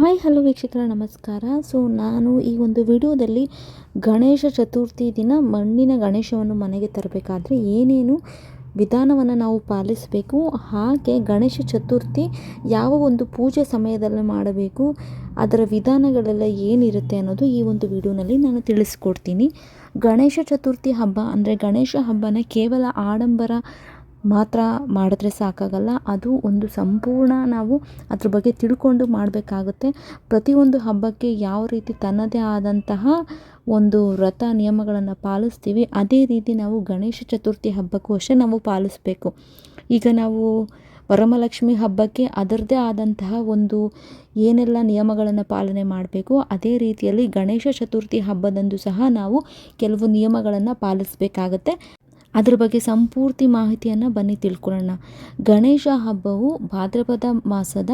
Hi, hello ವೀಕ್ಷಕರ, ನಮಸ್ಕಾರ. So, ನಾನು ಈ ಒಂದು ವಿಡಿಯೋದಲ್ಲಿ ಗಣೇಶ ಚತುರ್ಥಿ ದಿನ ಮಣ್ಣಿನ ಗಣೇಶವನ್ನು ಮನೆಗೆ ತರಬೇಕಾದ್ರೆ ಏನೇನು ವಿಧಾನವನ್ನು ನಾವು ಪಾಲಿಸಬೇಕು, ಹಾಗೆ ಗಣೇಶ ಚತುರ್ಥಿ ಯಾವ ಒಂದು ಪೂಜೆ ಸಮಯದಲ್ಲಿ ಮಾಡಬೇಕು, ಅದರ ವಿಧಾನಗಳೆಲ್ಲ ಏನಿರುತ್ತೆ ಅನ್ನೋದು ಈ ಒಂದು ವಿಡಿಯೋನಲ್ಲಿ ನಾನು ತಿಳಿಸ್ಕೊಡ್ತೀನಿ. ಗಣೇಶ ಚತುರ್ಥಿ ಹಬ್ಬ ಅಂದರೆ ಗಣೇಶ ಹಬ್ಬನ ಕೇವಲ ಆಡಂಬರ ಮಾತ್ರ ಮಾಡಿದ್ರೆ ಸಾಕಾಗಲ್ಲ. ಅದು ಒಂದು ಸಂಪೂರ್ಣ ನಾವು ಅದ್ರ ಬಗ್ಗೆ ತಿಳ್ಕೊಂಡು ಮಾಡಬೇಕಾಗುತ್ತೆ. ಪ್ರತಿಯೊಂದು ಹಬ್ಬಕ್ಕೆ ಯಾವ ರೀತಿ ತನ್ನದೇ ಆದಂತಹ ಒಂದು ವ್ರತ ನಿಯಮಗಳನ್ನು ಪಾಲಿಸ್ತೀವಿ, ಅದೇ ರೀತಿ ನಾವು ಗಣೇಶ ಚತುರ್ಥಿ ಹಬ್ಬಕ್ಕೂ ಅಷ್ಟೇ ನಾವು ಪಾಲಿಸಬೇಕು. ಈಗ ನಾವು ವರಮಹಾಲಕ್ಷ್ಮಿ ಹಬ್ಬಕ್ಕೆ ಅದರದ್ದೇ ಆದಂತಹ ಒಂದು ಏನೆಲ್ಲ ನಿಯಮಗಳನ್ನು ಪಾಲನೆ ಮಾಡಬೇಕು, ಅದೇ ರೀತಿಯಲ್ಲಿ ಗಣೇಶ ಚತುರ್ಥಿ ಹಬ್ಬದಂದು ಸಹ ನಾವು ಕೆಲವು ನಿಯಮಗಳನ್ನು ಪಾಲಿಸಬೇಕಾಗತ್ತೆ. ಅದ್ರ ಬಗ್ಗೆ ಸಂಪೂರ್ತಿ ಮಾಹಿತಿಯನ್ನು ಬನ್ನಿ ತಿಳ್ಕೊಳ್ಳೋಣ. ಗಣೇಶ ಹಬ್ಬವು ಭಾದ್ರಪದ ಮಾಸದ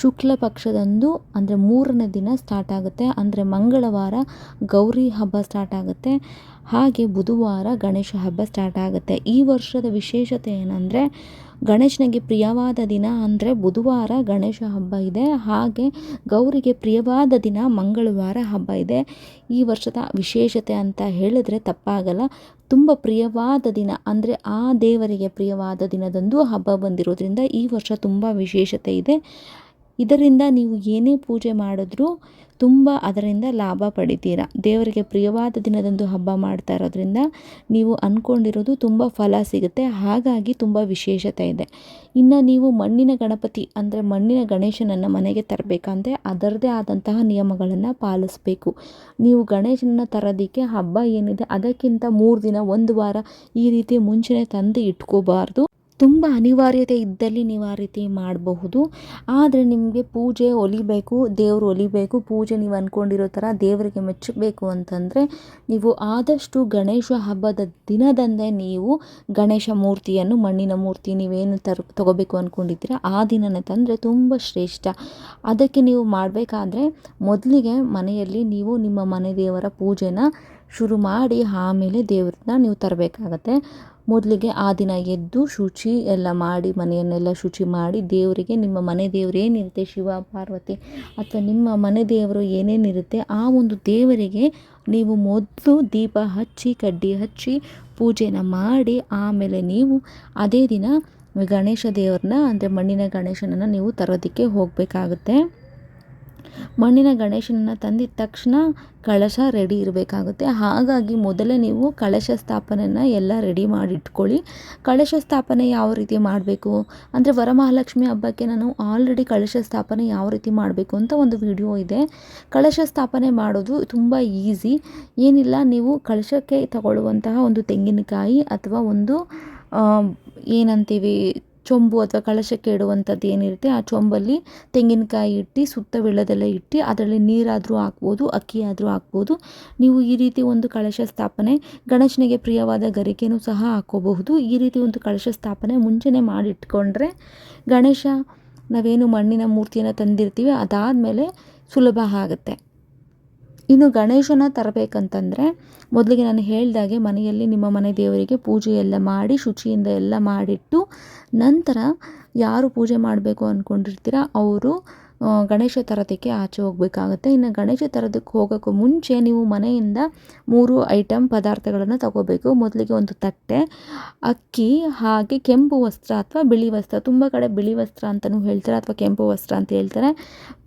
ಶುಕ್ಲ ಪಕ್ಷದಂದು ಅಂದರೆ ಮೂರನೇ ದಿನ ಸ್ಟಾರ್ಟ್ ಆಗುತ್ತೆ. ಅಂದರೆ ಮಂಗಳವಾರ ಗೌರಿ ಹಬ್ಬ ಸ್ಟಾರ್ಟ್ ಆಗುತ್ತೆ. ಹಾಗೆ ಬುಧವಾರ ಗಣೇಶ ಹಬ್ಬ ಸ್ಟಾರ್ಟ್ ಆಗುತ್ತೆ. ಈ ವರ್ಷದ ವಿಶೇಷತೆ ಏನಂದರೆ, ಗಣೇಶನಿಗೆ ಪ್ರಿಯವಾದ ದಿನ ಅಂದರೆ ಬುಧವಾರ ಗಣೇಶ ಹಬ್ಬ ಇದೆ. ಹಾಗೆ ಗೌರಿಗೆ ಪ್ರಿಯವಾದ ದಿನ ಮಂಗಳವಾರ ಹಬ್ಬ ಇದೆ. ಈ ವರ್ಷದ ವಿಶೇಷತೆ ಅಂತ ಹೇಳಿದ್ರೆ ತಪ್ಪಾಗಲ್ಲ. ತುಂಬ ಪ್ರಿಯವಾದ ದಿನ ಅಂದರೆ ಆ ದೇವರಿಗೆ ಪ್ರಿಯವಾದ ದಿನದಂದು ಹಬ್ಬ ಬಂದಿರೋದ್ರಿಂದ ಈ ವರ್ಷ ತುಂಬ ವಿಶೇಷತೆ ಇದೆ. ಇದರಿಂದ ನೀವು ಏನೇ ಪೂಜೆ ಮಾಡಿದ್ರೂ ತುಂಬ ಅದರಿಂದ ಲಾಭ ಪಡಿತೀರ. ದೇವರಿಗೆ ಪ್ರಿಯವಾದ ದಿನದಂದು ಹಬ್ಬ ಮಾಡ್ತಾ ಇರೋದ್ರಿಂದ ನೀವು ಅಂದ್ಕೊಂಡಿರೋದು ತುಂಬ ಫಲ ಸಿಗುತ್ತೆ. ಹಾಗಾಗಿ ತುಂಬ ವಿಶೇಷತೆ ಇದೆ. ಇನ್ನು ನೀವು ಮಣ್ಣಿನ ಗಣಪತಿ ಅಂದರೆ ಮಣ್ಣಿನ ಗಣೇಶನನ್ನು ಮನೆಗೆ ತರಬೇಕಂದ್ರೆ ಅದರದೇ ಆದಂತಹ ನಿಯಮಗಳನ್ನು ಪಾಲಿಸಬೇಕು. ನೀವು ಗಣೇಶನನ್ನು ತರೋದಕ್ಕೆ ಹಬ್ಬ ಏನಿದೆ ಅದಕ್ಕಿಂತ ಮೂರು ದಿನ, ಒಂದು ವಾರ ಈ ರೀತಿ ಮುಂಚೆನೇ ತಂದು ಇಟ್ಕೋಬಾರ್ದು. ತುಂಬ ಅನಿವಾರ್ಯತೆ ಇದ್ದಲ್ಲಿ ನೀವು ಆ ರೀತಿ ಮಾಡಬಹುದು. ಆದರೆ ನಿಮಗೆ ಪೂಜೆ ಒಲಿಬೇಕು, ದೇವರು ಒಲಿಬೇಕು, ಪೂಜೆ ನೀವು ಅಂದ್ಕೊಂಡಿರೋ ಥರ ದೇವರಿಗೆ ಮೆಚ್ಚಬೇಕು ಅಂತಂದರೆ ನೀವು ಆದಷ್ಟು ಗಣೇಶ ಹಬ್ಬದ ದಿನದಂದೇ ನೀವು ಗಣೇಶ ಮೂರ್ತಿಯನ್ನು, ಮಣ್ಣಿನ ಮೂರ್ತಿ ನೀವೇನು ತರ್, ತಗೋಬೇಕು ಅಂದ್ಕೊಂಡಿದ್ದೀರ ಆ ದಿನನೇ ತಂದರೆ ತುಂಬ ಶ್ರೇಷ್ಠ. ಅದಕ್ಕೆ ನೀವು ಮಾಡಬೇಕಾದ್ರೆ ಮೊದಲಿಗೆ ಮನೆಯಲ್ಲಿ ನೀವು ನಿಮ್ಮ ಮನೆ ದೇವರ ಪೂಜೆನ ಶುರು ಮಾಡಿ ಆಮೇಲೆ ದೇವ್ರನ್ನ ನೀವು ತರಬೇಕಾಗತ್ತೆ. ಮೊದಲಿಗೆ ಆ ದಿನ ಎದ್ದು ಶುಚಿ ಎಲ್ಲ ಮಾಡಿ, ಮನೆಯನ್ನೆಲ್ಲ ಶುಚಿ ಮಾಡಿ ದೇವರಿಗೆ, ನಿಮ್ಮ ಮನೆ ದೇವರು ಏನಿರುತ್ತೆ, ಶಿವ, ಪಾರ್ವತಿ ಅಥವಾ ನಿಮ್ಮ ಮನೆ ದೇವರು ಏನೇನಿರುತ್ತೆ, ಆ ಒಂದು ದೇವರಿಗೆ ನೀವು ಮೊದಲು ದೀಪ ಹಚ್ಚಿ, ಕಡ್ಡಿ ಹಚ್ಚಿ ಪೂಜೆನ ಮಾಡಿ ಆಮೇಲೆ ನೀವು ಅದೇ ದಿನ ಗಣೇಶ ದೇವ್ರನ್ನ, ಅಂದರೆ ಮಣ್ಣಿನ ಗಣೇಶನನ್ನು ನೀವು ತರೋದಕ್ಕೆ ಹೋಗಬೇಕಾಗುತ್ತೆ. ಮಣ್ಣಿನ ಗಣೇಶನನ್ನು ತಂದಿದ ತಕ್ಷಣ ಕಳಶ ರೆಡಿ ಇರಬೇಕಾಗುತ್ತೆ. ಹಾಗಾಗಿ ಮೊದಲೇ ನೀವು ಕಳಶ ಸ್ಥಾಪನೆಯನ್ನು ಎಲ್ಲ ರೆಡಿ ಮಾಡಿಟ್ಕೊಳ್ಳಿ. ಕಳಶ ಸ್ಥಾಪನೆ ಯಾವ ರೀತಿ ಮಾಡಬೇಕು? ಅಂದರೆ ವರಮಹಾಲಕ್ಷ್ಮಿ ಹಬ್ಬಕ್ಕೆ ನಾನು ಆಲ್ರೆಡಿ ಕಳಶ ಸ್ಥಾಪನೆ ಯಾವ ರೀತಿ ಮಾಡಬೇಕು ಅಂತ ಒಂದು ವಿಡಿಯೋ ಇದೆ. ಕಳಶ ಸ್ಥಾಪನೆ ಮಾಡೋದು ತುಂಬ ಈಸಿ ಏನಿಲ್ಲ, ನೀವು ಕಳಶಕ್ಕೆ ತಗೊಳ್ಳುವಂತಹ ಒಂದು ತೆಂಗಿನಕಾಯಿ ಅಥವಾ ಒಂದು ಏನಂತೀವಿ ಚೊಂಬು ಅಥವಾ ಕಳಶಕ್ಕೆ ಇಡುವಂಥದ್ದು ಏನಿರುತ್ತೆ, ಆ ಚೊಂಬಲ್ಲಿ ತೆಂಗಿನಕಾಯಿ ಇಟ್ಟು, ಸುತ್ತ ವಿಳದೆಲ್ಲ ಇಟ್ಟು, ಅದರಲ್ಲಿ ನೀರಾದರೂ ಹಾಕ್ಬೋದು ಅಕ್ಕಿ ಆದರೂ ಹಾಕ್ಬೋದು. ನೀವು ಈ ರೀತಿ ಒಂದು ಕಳಶ ಸ್ಥಾಪನೆ ಗಣೇಶನಿಗೆ ಪ್ರಿಯವಾದ ಗರಿಕೆನೂ ಸಹ ಹಾಕೋಬಹುದು. ಈ ರೀತಿ ಒಂದು ಕಳಶ ಸ್ಥಾಪನೆ ಮುಂಚೆನೇ ಮಾಡಿಟ್ಕೊಂಡ್ರೆ ಗಣೇಶ ನಾವೇನು ಮಣ್ಣಿನ ಮೂರ್ತಿಯನ್ನು ತಂದಿರ್ತೀವಿ ಅದಾದಮೇಲೆ ಸುಲಭ ಆಗುತ್ತೆ. ಇನ್ನು ಗಣೇಶನ ತರಬೇಕಂತಂದರೆ ಮೊದಲಿಗೆ ನಾನು ಹೇಳಿದಾಗೆ ಮನೆಯಲ್ಲಿ ನಿಮ್ಮ ಮನೆ ದೇವರಿಗೆ ಪೂಜೆ ಎಲ್ಲ ಮಾಡಿ, ಶುಚಿಯಿಂದ ಎಲ್ಲ ಮಾಡಿಟ್ಟು ನಂತರ ಯಾರು ಪೂಜೆ ಮಾಡಬೇಕು ಅಂದ್ಕೊಂಡಿರ್ತೀರ ಅವರು ಗಣೇಶ ತರದಕ್ಕೆ ಆಚೆ ಹೋಗಬೇಕಾಗುತ್ತೆ. ಇನ್ನು ಗಣೇಶ ತರೋದಕ್ಕೆ ಹೋಗೋಕ್ಕೂ ಮುಂಚೆ ನೀವು ಮನೆಯಿಂದ ಮೂರು ಐಟಮ್ ಪದಾರ್ಥಗಳನ್ನು ತಗೋಬೇಕು. ಮೊದಲಿಗೆ ಒಂದು ತಟ್ಟೆ, ಅಕ್ಕಿ, ಹಾಗೆ ಕೆಂಪು ವಸ್ತ್ರ ಅಥವಾ ಬಿಳಿ ವಸ್ತ್ರ. ತುಂಬ ಕಡೆ ಬಿಳಿ ವಸ್ತ್ರ ಅಂತಲೂ ಹೇಳ್ತಾರೆ ಅಥವಾ ಕೆಂಪು ವಸ್ತ್ರ ಅಂತ ಹೇಳ್ತಾರೆ.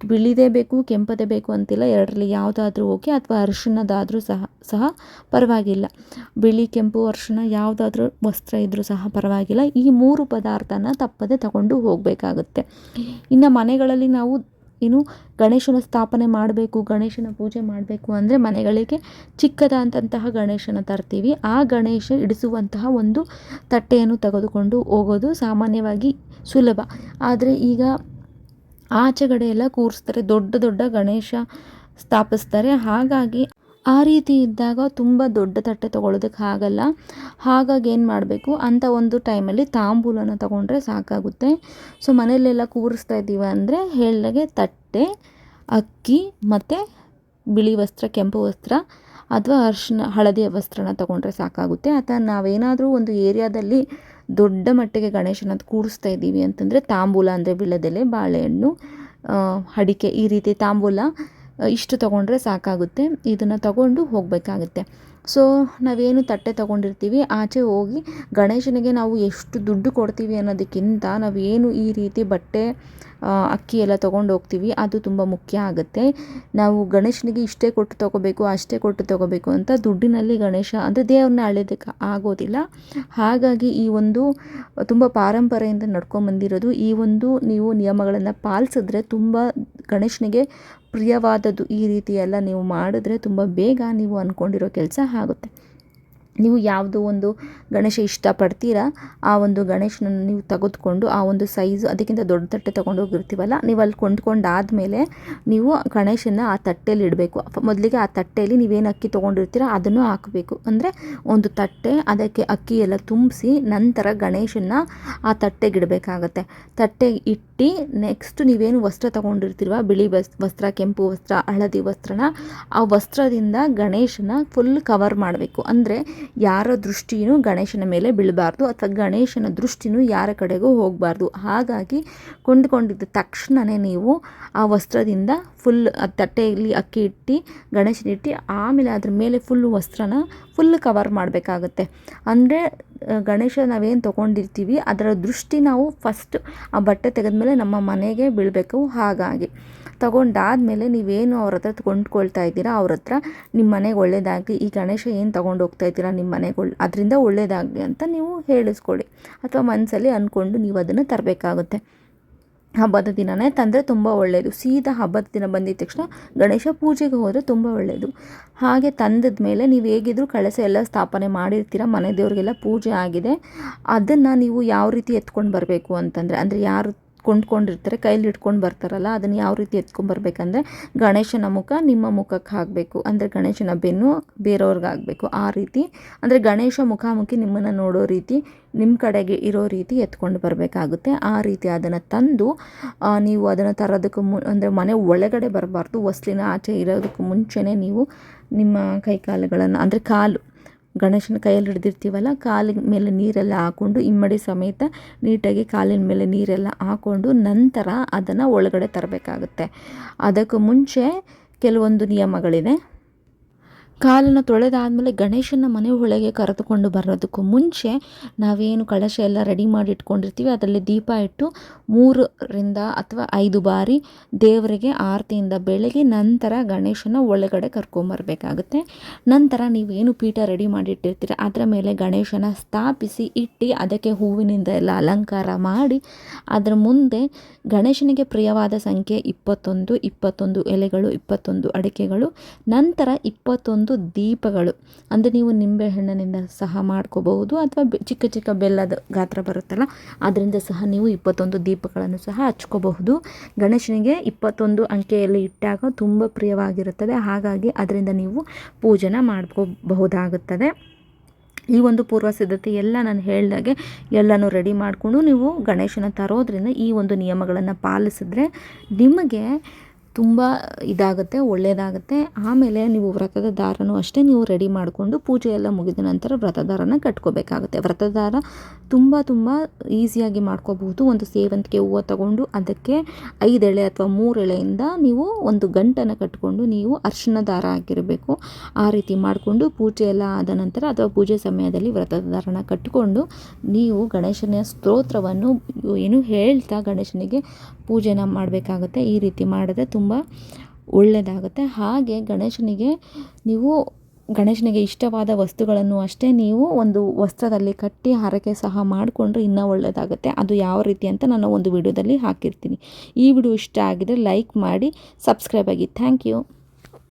ಬಿಳಿದೇ ಬೇಕು, ಕೆಂಪದೇ ಬೇಕು ಅಂತಿಲ್ಲ. ಎರಡರಲ್ಲಿ ಯಾವುದಾದ್ರೂ ಓಕೆ, ಅಥವಾ ಅರಿಶಿಣದಾದರೂ ಸಹ ಸಹ ಪರವಾಗಿಲ್ಲ. ಬಿಳಿ, ಕೆಂಪು, ಅರಿಶಿಣ ಯಾವುದಾದ್ರೂ ವಸ್ತ್ರ ಇದ್ದರೂ ಸಹ ಪರವಾಗಿಲ್ಲ. ಈ ಮೂರು ಪದಾರ್ಥನ ತಪ್ಪದೆ ತಗೊಂಡು ಹೋಗಬೇಕಾಗುತ್ತೆ. ಇನ್ನು ಮನೆಗಳಲ್ಲಿ ನಾವು ಏನು ಗಣೇಶನ ಸ್ಥಾಪನೆ ಮಾಡಬೇಕು, ಗಣೇಶನ ಪೂಜೆ ಮಾಡಬೇಕು ಅಂದರೆ ಮನೆಗಳಿಗೆ ಚಿಕ್ಕದಾದಂತಹ ಗಣೇಶನ ತರ್ತೀವಿ. ಆ ಗಣೇಶ ಇಡಿಸುವಂತಹ ಒಂದು ತಟ್ಟೆಯನ್ನು ತೆಗೆದುಕೊಂಡು ಹೋಗೋದು ಸಾಮಾನ್ಯವಾಗಿ ಸುಲಭ. ಆದರೆ ಈಗ ಆಚೆಗಡೆ ಎಲ್ಲ ಕೂರಿಸ್ತಾರೆ, ದೊಡ್ಡ ದೊಡ್ಡ ಗಣೇಶ ಸ್ಥಾಪಿಸ್ತಾರೆ. ಹಾಗಾಗಿ ಆ ರೀತಿ ಇದ್ದಾಗ ತುಂಬ ದೊಡ್ಡ ತಟ್ಟೆ ತೊಗೊಳೋದಕ್ಕೆ ಆಗಲ್ಲ. ಹಾಗಾಗಿ ಏನು ಮಾಡಬೇಕು? ಅಂಥ ಒಂದು ಟೈಮಲ್ಲಿ ತಾಂಬೂಲನ ತೊಗೊಂಡ್ರೆ ಸಾಕಾಗುತ್ತೆ. ಸೊ, ಮನೆಯಲ್ಲೆಲ್ಲ ಕೂರಿಸ್ತಾ ಇದ್ದೀವಿ ಅಂದರೆ ಹೇಳಿದಾಗೆ ತಟ್ಟೆ, ಅಕ್ಕಿ ಮತ್ತು ಬಿಳಿ ವಸ್ತ್ರ, ಕೆಂಪು ವಸ್ತ್ರ ಅಥವಾ ಅರಿಶಿನ ಹಳದಿಯ ವಸ್ತ್ರನ ತೊಗೊಂಡ್ರೆ ಸಾಕಾಗುತ್ತೆ. ಅಥವಾ ನಾವೇನಾದರೂ ಒಂದು ಏರಿಯಾದಲ್ಲಿ ದೊಡ್ಡ ಮಟ್ಟಿಗೆ ಗಣೇಶನ ಕೂರಿಸ್ತಾ ಇದ್ದೀವಿ ಅಂತಂದರೆ ತಾಂಬೂಲ ಅಂದರೆ ವಿಳ್ಯದೆಲೆ ಬಾಳೆಹಣ್ಣು ಅಡಿಕೆ ಈ ರೀತಿ ತಾಂಬೂಲ ಇಷ್ಟು ತೊಗೊಂಡ್ರೆ ಸಾಕಾಗುತ್ತೆ. ಇದನ್ನು ತಗೊಂಡು ಹೋಗಬೇಕಾಗುತ್ತೆ. ಸೊ ನಾವೇನು ತಟ್ಟೆ ತೊಗೊಂಡಿರ್ತೀವಿ, ಆಚೆ ಹೋಗಿ ಗಣೇಶನಿಗೆ ನಾವು ಎಷ್ಟು ದುಡ್ಡು ಕೊಡ್ತೀವಿ ಅನ್ನೋದಕ್ಕಿಂತ ನಾವೇನು ಈ ರೀತಿ ಬಟ್ಟೆ ಅಕ್ಕಿ ಎಲ್ಲ ತೊಗೊಂಡು ಹೋಗ್ತೀವಿ, ಅದು ತುಂಬ ಮುಖ್ಯ ಆಗುತ್ತೆ. ನಾವು ಗಣೇಶನಿಗೆ ಇಷ್ಟೇ ಕೊಟ್ಟು ತೊಗೋಬೇಕು, ಅಷ್ಟೇ ಕೊಟ್ಟು ತೊಗೋಬೇಕು ಅಂತ ದುಡ್ಡಿನಲ್ಲಿ ಗಣೇಶ ಅಂದರೆ ದೇವ್ರನ್ನ ಅಳೆಯೋದಕ್ಕೆ ಆಗೋದಿಲ್ಲ. ಹಾಗಾಗಿ ಈ ಒಂದು ತುಂಬ ಪಾರಂಪರೆಯಿಂದ ನಡ್ಕೊಂಬಂದಿರೋದು ಈ ಒಂದು ನೀವು ನಿಯಮಗಳನ್ನು ಪಾಲಿಸಿದ್ರೆ ತುಂಬ ಗಣೇಶನಿಗೆ ಪ್ರಿಯವಾದದ್ದು ಈ ರೀತಿ ಎಲ್ಲ ನೀವು ಮಾಡಿದ್ರೆ ತುಂಬ ಬೇಗ ನೀವು ಅಂದ್ಕೊಂಡಿರೋ ಕೆಲಸ ಆಗುತ್ತೆ. ನೀವು ಯಾವುದೋ ಒಂದು ಗಣೇಶ ಇಷ್ಟಪಡ್ತೀರಾ, ಆ ಒಂದು ಗಣೇಶನನ್ನು ನೀವು ತೆಗೆದುಕೊಂಡು ಆ ಒಂದು ಸೈಜು ಅದಕ್ಕಿಂತ ದೊಡ್ಡ ತಟ್ಟೆ ತೊಗೊಂಡು ಹೋಗಿರ್ತೀವಲ್ಲ, ನೀವು ಅಲ್ಲಿ ಕೊಂಡ್ಕೊಂಡಾದಮೇಲೆ ನೀವು ಗಣೇಶನ ಆ ತಟ್ಟೆಯಲ್ಲಿ ಇಡಬೇಕು. ಮೊದಲಿಗೆ ಆ ತಟ್ಟೆಯಲ್ಲಿ ನೀವೇನು ಅಕ್ಕಿ ತೊಗೊಂಡಿರ್ತೀರ ಅದನ್ನು ಹಾಕಬೇಕು. ಅಂದರೆ ಒಂದು ತಟ್ಟೆ, ಅದಕ್ಕೆ ಅಕ್ಕಿ ಎಲ್ಲ ತುಂಬಿಸಿ ನಂತರ ಗಣೇಶನ ಆ ತಟ್ಟೆಗೆ ತಟ್ಟೆ ಇಟ್ಟು ನೆಕ್ಸ್ಟ್ ನೀವೇನು ವಸ್ತ್ರ ತೊಗೊಂಡಿರ್ತೀರವ ಬಿಳಿ ವಸ್ತ್ರ, ಕೆಂಪು ವಸ್ತ್ರ, ಹಳದಿ ವಸ್ತ್ರನ ಆ ವಸ್ತ್ರದಿಂದ ಗಣೇಶನ ಫುಲ್ ಕವರ್ ಮಾಡಬೇಕು. ಅಂದರೆ ಯಾರ ದೃಷ್ಟಿಯೂ ಗಣೇಶನ ಮೇಲೆ ಬೀಳಬಾರ್ದು ಅಥವಾ ಗಣೇಶನ ದೃಷ್ಟಿನೂ ಯಾರ ಕಡೆಗೂ ಹೋಗಬಾರ್ದು. ಹಾಗಾಗಿ ಕೊಂಡುಕೊಂಡಿದ್ದ ತಕ್ಷಣವೇ ನೀವು ಆ ವಸ್ತ್ರದಿಂದ ಫುಲ್ ತಟ್ಟೆಯಲ್ಲಿ ಅಕ್ಕಿ ಇಟ್ಟು, ಗಣೇಶನ ಇಟ್ಟು, ಆಮೇಲೆ ಅದ್ರ ಮೇಲೆ ಫುಲ್ ವಸ್ತ್ರನ ಫುಲ್ ಕವರ್ ಮಾಡಬೇಕಾಗತ್ತೆ. ಅಂದರೆ ಗಣೇಶ ನಾವೇನು ತೊಗೊಂಡಿರ್ತೀವಿ, ಅದರ ದೃಷ್ಟಿ ನಾವು ಫಸ್ಟ್ ಆ ಬಟ್ಟೆ ತೆಗೆದ್ಮೇಲೆ ನಮ್ಮ ಮನೆಗೆ ಬೀಳಬೇಕು. ಹಾಗಾಗಿ ತಗೊಂಡಾದಮೇಲೆ ನೀವೇನು ಅವ್ರ ಹತ್ರ ಕೊಂಡ್ಕೊಳ್ತಾ ಇದ್ದೀರಾ, ಅವ್ರ ಹತ್ರ ನಿಮ್ಮ ಮನೆಗೆ ಒಳ್ಳೇದಾಗಲಿ, ಈ ಗಣೇಶ ಏನು ತೊಗೊಂಡು ಹೋಗ್ತಾ ಇದ್ದೀರಾ ನಿಮ್ಮ ಮನೆಗೆ ಒಳ್ಳೆ ಅದರಿಂದ ಒಳ್ಳೇದಾಗಲಿ ಅಂತ ನೀವು ಹೇಳಿಸ್ಕೊಳ್ಳಿ. ಅಥವಾ ಮನಸ್ಸಲ್ಲಿ ಅಂದ್ಕೊಂಡು ನೀವು ಅದನ್ನು ತರಬೇಕಾಗುತ್ತೆ. ಹಬ್ಬದ ದಿನನೇ ತಂದರೆ ತುಂಬ ಒಳ್ಳೆಯದು ಸೀದಾ ಹಬ್ಬದ ದಿನ ಬಂದಿದ ತಕ್ಷಣ ಗಣೇಶ ಪೂಜೆಗೆ ಹೋದರೆ ತುಂಬ ಒಳ್ಳೆಯದು ಹಾಗೆ ತಂದದ ಮೇಲೆ ನೀವು ಹೇಗಿದ್ರೂ ಕಳಸ ಎಲ್ಲ ಸ್ಥಾಪನೆ ಮಾಡಿರ್ತೀರ, ಮನೆ ದೇವರಿಗೆಲ್ಲ ಪೂಜೆ ಆಗಿದೆ. ಅದನ್ನು ನೀವು ಯಾವ ರೀತಿ ಎತ್ಕೊಂಡು ಬರಬೇಕು ಅಂತಂದರೆ, ಅಂದರೆ ಯಾರು ಕೊಂಡ್ಕೊಂಡಿರ್ತಾರೆ ಕೈಲಿ ಇಟ್ಕೊಂಡು ಬರ್ತಾರಲ್ಲ, ಅದನ್ನು ಯಾವ ರೀತಿ ಎತ್ಕೊಂಡ್ಬರ್ಬೇಕಂದ್ರೆ ಗಣೇಶನ ಮುಖ ನಿಮ್ಮ ಮುಖಕ್ಕೆ ಹಾಕಬೇಕು. ಅಂದರೆ ಗಣೇಶನ ಬೆನ್ನು ಬೇರೆಯವ್ರಿಗೆ ಆಗಬೇಕು ಆ ರೀತಿ, ಅಂದರೆ ಗಣೇಶ ಮುಖಾಮುಖಿ ನಿಮ್ಮನ್ನು ನೋಡೋ ರೀತಿ ನಿಮ್ಮ ಕಡೆಗೆ ಇರೋ ರೀತಿ ಎತ್ಕೊಂಡು ಬರಬೇಕಾಗುತ್ತೆ. ಆ ರೀತಿ ಅದನ್ನು ತಂದು ನೀವು ಅದನ್ನು ತರೋದಕ್ಕೆ ಮು, ಅಂದರೆ ಮನೆ ಒಳಗಡೆ ಬರಬಾರ್ದು. ವಸ್ಲಿನ ಆಚೆ ಇರೋದಕ್ಕೆ ಮುಂಚೆನೇ ನೀವು ನಿಮ್ಮ ಕೈಕಾಲುಗಳನ್ನು, ಅಂದರೆ ಕಾಲು ಗಣೇಶನ ಕೈಯಲ್ಲಿ ಹಿಡ್ದಿರ್ತೀವಲ್ಲ, ಕಾಲಿನ ಮೇಲೆ ನೀರೆಲ್ಲ ಹಾಕ್ಕೊಂಡು ಇಮ್ಮಡಿ ಸಮೇತ ನೀಟಾಗಿ ಕಾಲಿನ ಮೇಲೆ ನೀರೆಲ್ಲ ಹಾಕ್ಕೊಂಡು ನಂತರ ಅದನ್ನು ಒಳಗಡೆ ತರಬೇಕಾಗುತ್ತೆ. ಅದಕ್ಕೂ ಮುಂಚೆ ಕೆಲವೊಂದು ನಿಯಮಗಳಿದೆ. ಕಾಲನ್ನು ತೊಳೆದಾದಮೇಲೆ ಗಣೇಶನ ಮನೆ ಒಳಗೆ ಕರೆದುಕೊಂಡು ಬರೋದಕ್ಕೂ ಮುಂಚೆ ನಾವೇನು ಕಳಶ ಎಲ್ಲ ರೆಡಿ ಮಾಡಿ ಇಟ್ಕೊಂಡಿರ್ತೀವಿ ಅದರಲ್ಲಿ ದೀಪ ಇಟ್ಟು ಮೂರರಿಂದ ಅಥವಾ ಐದು ಬಾರಿ ದೇವರಿಗೆ ಆರತಿಯಿಂದ ಬೆಳಗ್ಗೆ ನಂತರ ಗಣೇಶನ ಒಳಗಡೆ ಕರ್ಕೊಂಬರ್ಬೇಕಾಗುತ್ತೆ. ನಂತರ ನೀವೇನು ಪೀಠ ರೆಡಿ ಮಾಡಿಟ್ಟಿರ್ತೀರ, ಅದರ ಮೇಲೆ ಗಣೇಶನ ಸ್ಥಾಪಿಸಿ ಇಟ್ಟು ಅದಕ್ಕೆ ಹೂವಿನಿಂದ ಎಲ್ಲ ಅಲಂಕಾರ ಮಾಡಿ, ಅದರ ಮುಂದೆ ಗಣೇಶನಿಗೆ ಪ್ರಿಯವಾದ ಸಂಖ್ಯೆ ಇಪ್ಪತ್ತೊಂದು ಇಪ್ಪತ್ತೊಂದು ಎಲೆಗಳು, ಇಪ್ಪತ್ತೊಂದು ಅಡಿಕೆಗಳು, ನಂತರ ಇಪ್ಪತ್ತೊಂದು ದೀಪಗಳು. ಅಂದರೆ ನೀವು ನಿಂಬೆ ಹಣ್ಣಿನಿಂದ ಸಹ ಮಾಡ್ಕೋಬಹುದು ಅಥವಾ ಚಿಕ್ಕ ಚಿಕ್ಕ ಬೆಲ್ಲದ ಗಾತ್ರ ಬರುತ್ತಲ್ಲ, ಅದರಿಂದ ಸಹ ನೀವು ಇಪ್ಪತ್ತೊಂದು ದೀಪಗಳನ್ನು ಸಹ ಹಚ್ಕೋಬಹುದು. ಗಣೇಶನಿಗೆ ಇಪ್ಪತ್ತೊಂದು ಅಂಕೆಯಲ್ಲಿ ಇಟ್ಟಾಗ ತುಂಬ ಪ್ರಿಯವಾಗಿರುತ್ತದೆ. ಹಾಗಾಗಿ ಅದರಿಂದ ನೀವು ಪೂಜನ ಮಾಡ್ಕೋಬಹುದಾಗುತ್ತದೆ. ಈ ಒಂದು ಪೂರ್ವ ಸಿದ್ಧತೆ ಎಲ್ಲ ನಾನು ಹೇಳಿದಾಗೆ ಎಲ್ಲನೂ ರೆಡಿ ಮಾಡಿಕೊಂಡು ನೀವು ಗಣೇಶನ ತರೋದ್ರಿಂದ ಈ ಒಂದು ನಿಯಮಗಳನ್ನು ಪಾಲಿಸಿದ್ರೆ ನಿಮಗೆ ತುಂಬ ಇದಾಗುತ್ತೆ ಒಳ್ಳೆಯದಾಗುತ್ತೆ ಆಮೇಲೆ ನೀವು ವ್ರತದ ದಾರನೂ ಅಷ್ಟೇ ನೀವು ರೆಡಿ ಮಾಡಿಕೊಂಡು ಪೂಜೆ ಎಲ್ಲ ಮುಗಿದ ನಂತರ ವ್ರತ ದಾರನ ಕಟ್ಕೋಬೇಕಾಗುತ್ತೆ. ವ್ರತ ದಾರ ತುಂಬ ತುಂಬ ಈಸಿಯಾಗಿ ಮಾಡ್ಕೋಬಹುದು. ಒಂದು ಸೇವಂತಿಗೆ ಹೂವು ತಗೊಂಡು ಅದಕ್ಕೆ ಐದು ಎಳೆ ಅಥವಾ ಮೂರು ಎಳೆಯಿಂದ ನೀವು ಒಂದು ಗಂಟನ್ನು ಕಟ್ಕೊಂಡು ನೀವು ಅರ್ಶನ ದಾರ ಆಗಿರಬೇಕು ಆ ರೀತಿ ಮಾಡಿಕೊಂಡು ಪೂಜೆ ಎಲ್ಲ ಆದ ನಂತರ ಅಥವಾ ಪೂಜೆ ಸಮಯದಲ್ಲಿ ವ್ರತದ ದಾರನ ಕಟ್ಟಿಕೊಂಡು ನೀವು ಗಣೇಶನ ಸ್ತೋತ್ರವನ್ನು ಏನು ಹೇಳ್ತಾ ಗಣೇಶನಿಗೆ ಪೂಜೆನ ಮಾಡಬೇಕಾಗುತ್ತೆ. ಈ ರೀತಿ ಮಾಡಿದ್ರೆ ತುಂಬ ಒಳ್ಳೆಯದಾಗುತ್ತೆ. ಹಾಗೆ ಗಣೇಶನಿಗೆ ನೀವು, ಗಣೇಶನಿಗೆ ಇಷ್ಟವಾದ ವಸ್ತುಗಳನ್ನು ಅಷ್ಟೇ ನೀವು ಒಂದು ವಸ್ತ್ರದಲ್ಲಿ ಕಟ್ಟಿ ಹರಕೆ ಸಹ ಮಾಡಿಕೊಂಡ್ರೆ ಇನ್ನೂ ಒಳ್ಳೆಯದಾಗುತ್ತೆ. ಅದು ಯಾವ ರೀತಿ ಅಂತ ನಾನು ಒಂದು ವಿಡಿಯೋದಲ್ಲಿ ಹಾಕಿರ್ತೀನಿ. ಈ ವಿಡಿಯೋ ಇಷ್ಟ ಆಗಿದರೆ ಲೈಕ್ ಮಾಡಿ, ಸಬ್ಸ್ಕ್ರೈಬ್ ಆಗಿ. Thank you.